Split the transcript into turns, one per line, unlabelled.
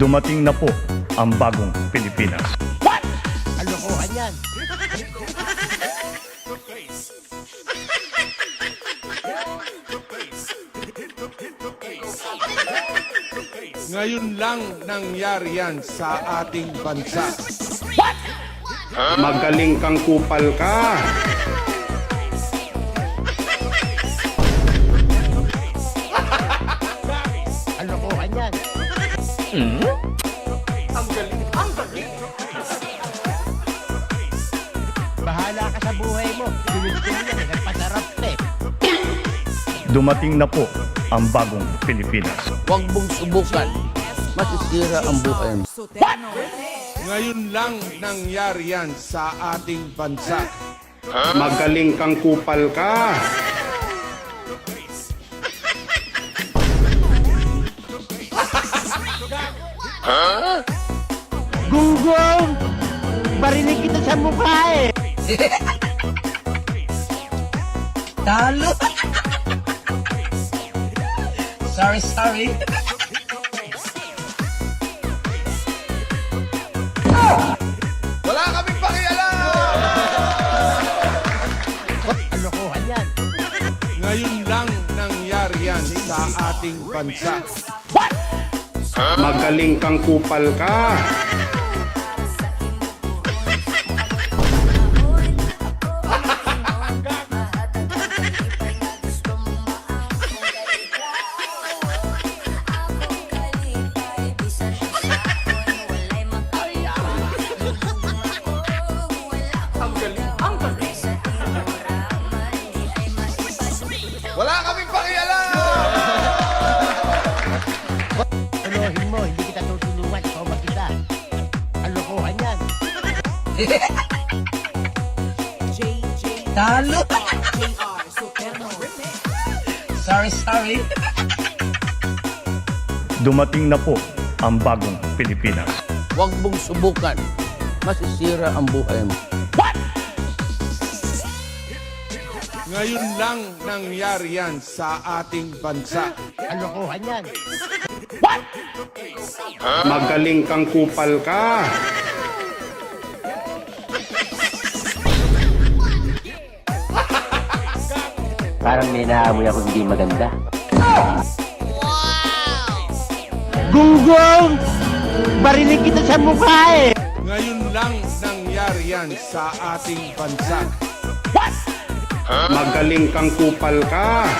Dumating na po ang bagong Pilipinas.
Kalokohan yan.
Ngayon lang nangyari yan sa ating bansa.
Magaling kang kupal ka.
Kalokohan yan. Bahala ka sa buhay mo. Yan. Nagpasarap eh.
Dumating na po ang bagong Pilipinas.
Huwag mong subukan. Masisira ang buhay mo.
Ngayon lang nangyari yan sa ating bansa.
Magaling kang kupal ka.
Gunggong! Barinig kita sa mukha eh.
Talo! sorry, sorry.
Wala kaming pakialam!
Kalokohan yan.
Ngayon lang nangyari yan sa ating bansa.
Magaling kang kupal ka.
Talo! sorry, sorry.
Dumating na po ang bagong Pilipinas.
Huwag mong subukan. Masisira ang buhay mo.
Ngayon lang nangyari yan sa ating bansa.
Kalokohan yan.
Magaling kang kupal ka.
Parang may naamoy ako hindi maganda.
Gunggong! Barinig kita sa mukha eh.
Ngayon lang nangyari yan sa ating bansa.
Magaling kang kupal ka.